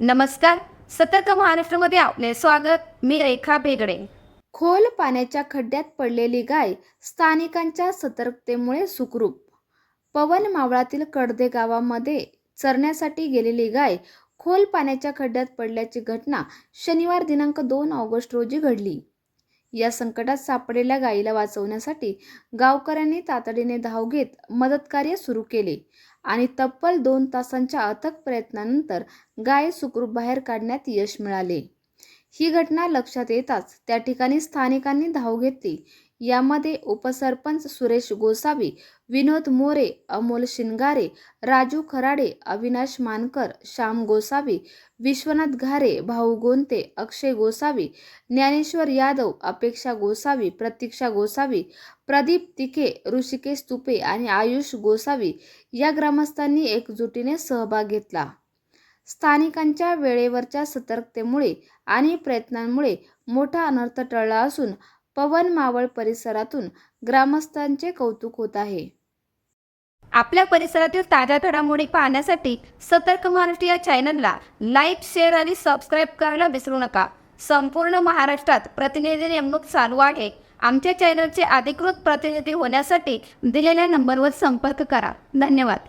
नमस्कार. सतर्क महाराष्ट्रामध्ये आपले स्वागत. मी रेखा बेगडे खोल पाण्याच्या खड्ड्यात पडलेली गाय स्थानिकांच्या सतर्कतेमुळे सुखरूप. पवन मावळातील कडदे गावामध्ये चरण्यासाठी गेलेली गाय खोल पाण्याच्या खड्ड्यात पडल्याची घटना शनिवार दिनांक दोन ऑगस्ट रोजी घडली. या संकटात सापडलेल्या गायीला वाचवण्यासाठी गावकऱ्यांनी तातडीने धाव घेत मदतकार्य सुरू केले. आणि तब्बल दोन तासांच्या अथक प्रयत्नानंतर गाय सुखरूप बाहेर काढण्यात यश मिळाले. ही घटना लक्षात येताच त्या ठिकाणी स्थानिकांनी धाव घेतली. यामध्ये उपसरपंच सुरेश गोसावी विनोद मोरे अमोल शिंगारे राजू खराडे अविनाश मानकर श्याम गोसावी विश्वनाथ घारे भाऊ गोंते अक्षय गोसावी ज्ञानेश्वर यादव अपेक्षा गोसावी प्रतीक्षा गोसावी प्रदीप तिखे ऋषिकेश तुपे आणि आयुष गोसावी या ग्रामस्थांनी एकजुटीने सहभाग घेतला. स्थानिकांच्या वेळेवरच्या सतर्कतेमुळे आणि प्रयत्नांमुळे मोठा अनर्थ टळला असून पवन मावळ परिसरातून ग्रामस्थांचे कौतुक होत आहे. आपल्या परिसरातील ताज्या घडामोडी पाहण्यासाठी सतर्क महाराष्ट्र या चॅनलला लाईक शेअर आणि सबस्क्राईब करायला विसरू नका. संपूर्ण महाराष्ट्रात प्रतिनिधी नेमणूक चालू आहे. आमच्या चॅनलचे अधिकृत प्रतिनिधी होण्यासाठी दिलेल्या नंबरवर संपर्क करा. धन्यवाद.